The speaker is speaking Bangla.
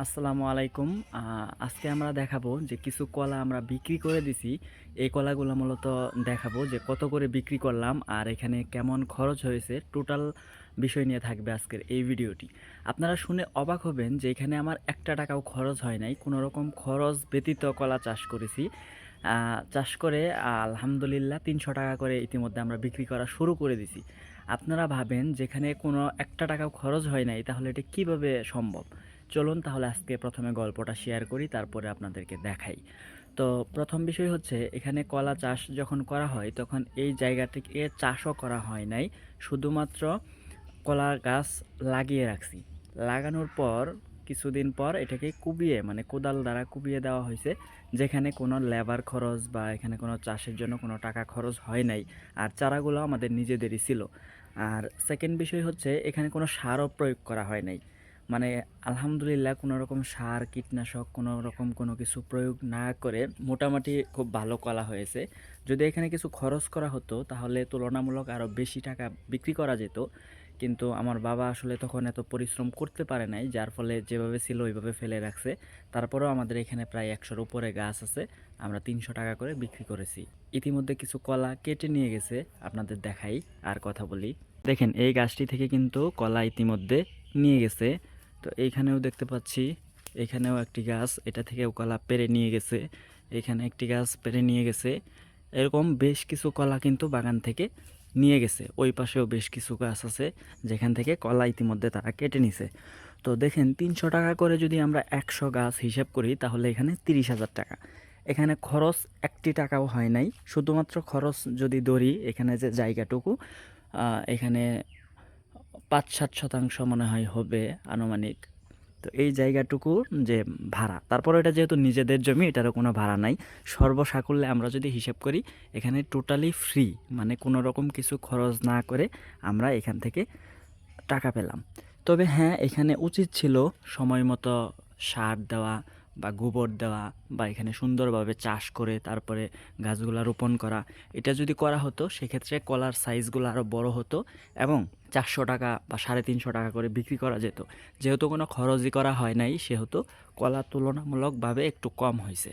আসসালামু আলাইকুম। আজকে আমরা দেখাবো যে কিছু কলা আমরা বিক্রি করে দিছি। এই কলাগুলো মূলত দেখাবো যে কত করে বিক্রি করলাম আর এখানে কেমন খরচ হয়েছে। টোটাল বিষয় নিয়ে থাকবে আজকের এই ভিডিওটি। আপনারা শুনে অবাক হবেন যে এখানে আমার একটা টাকাও খরচ হয় নাই। কোনো রকম খরচ ব্যতীত কলা চাষ করেছি। চাষ করে আলহামদুলিল্লাহ তিনশো টাকা করে ইতিমধ্যে আমরা বিক্রি করা শুরু করে দিছি। আপনারা ভাবেন যেখানে কোনো একটা টাকাও খরচ হয় নাই, তাহলে এটা কীভাবে সম্ভব? চলুন তাহলে আজকে প্রথমে গল্পটা শেয়ার করি, তারপরে আপনাদেরকে দেখাই। তো প্রথম বিষয় হচ্ছে, এখানে কলা চাষ যখন করা হয়, তখন এই জায়গাটিকে চাষও করা হয় নাই। শুধুমাত্র কলা গাছ লাগিয়ে রাখছি। লাগানোর পর, কিছুদিন পর এটাকে কুবিয়ে মানে কোদাল দ্বারা কুবিয়ে দেওয়া হয়েছে, যেখানে কোনো লেবার খরচ বা এখানে কোনো চাষের জন্য কোনো টাকা খরচ হয় নাই। আর চারাগুলো আমাদের নিজেদেরই ছিল। আর সেকেন্ড বিষয় হচ্ছে, এখানে কোনো সারও প্রয়োগ করা হয় নাই। মানে আলহামদুলিল্লাহ কোনো রকম সার, কীটনাশক, কোনো রকম কোনো কিছু প্রয়োগ না করে মোটামুটি খুব ভালো কলা হয়েছে। যদি এখানে কিছু খরচ করা হতো, তাহলে তুলনামূলক আরও বেশি টাকা বিক্রি করা যেত। কিন্তু আমার বাবা আসলে তখন এত পরিশ্রম করতে পারে নাই, যার ফলে যেভাবে ছিল ওইভাবে ফেলে রাখছে। তারপরেও আমাদের এখানে প্রায় একশোর উপরে গাছ আছে, আমরা তিনশো টাকা করে বিক্রি করেছি। ইতিমধ্যে কিছু কলা কেটে নিয়ে গেছে, আপনাদের দেখাই আর কথা বলি। দেখেন, এই গাছটি থেকে কিন্তু কলা ইতিমধ্যে নিয়ে গেছে। তো এইখানেও দেখতে পাচ্ছি এখানেও একটি গাছ, এটা থেকেও কলা পেরে নিয়ে গেছে, এখানে একটি গাছ পেরে নিয়ে গেছে, এরকম বেশ কিছু কলা কিন্তু বাগান থেকে নিয়ে গেছে, ওই পাশেও বেশ কিছু গাছ আছে, যেখান থেকে কলা ইতিমধ্যে তারা কেটে নিছে। তো দেখেন, তিনশো টাকা করে যদি আমরা একশো গাছ হিসাব করি, তাহলে এখানে তিরিশ হাজার টাকা। এখানে খরচ একটি টাকাও হয় নাই, শুধুমাত্র খরচ যদি ধরি, এখানে যে জায়গাটুকু এখানে পাঁচ সাত শতাংশ মনে হয় হবে আনুমানিক। তো এই জায়গাটুকু যে ভাড়া তারপর এটা যেহেতু নিজেদের জমি, এটারও কোনো ভাড়া নাই। সর্বসাকুল্যে আমরা যদি হিসেব করি, এখানে টোটালি ফ্রি মানে কোনো রকম কিছু খরচ না করে আমরা এখান থেকে টাকা পেলাম। তবে হ্যাঁ এখানে উচিত ছিল সময় মতো সার দেওয়া বা গোবর দেওয়া বা এখানে সুন্দরভাবে চাষ করে তারপরে গাছগুলো রোপণ করা, এটা যদি করা হতো, সেক্ষেত্রে কলার সাইজগুলো আরও বড় হতো এবং চারশো টাকা বা সাড়ে তিনশো টাকা করে বিক্রি করা যেত। যেহেতু কোনো খরচই করা হয় নাই, সেহেতু কলা তুলনামূলকভাবে একটু কম হয়েছে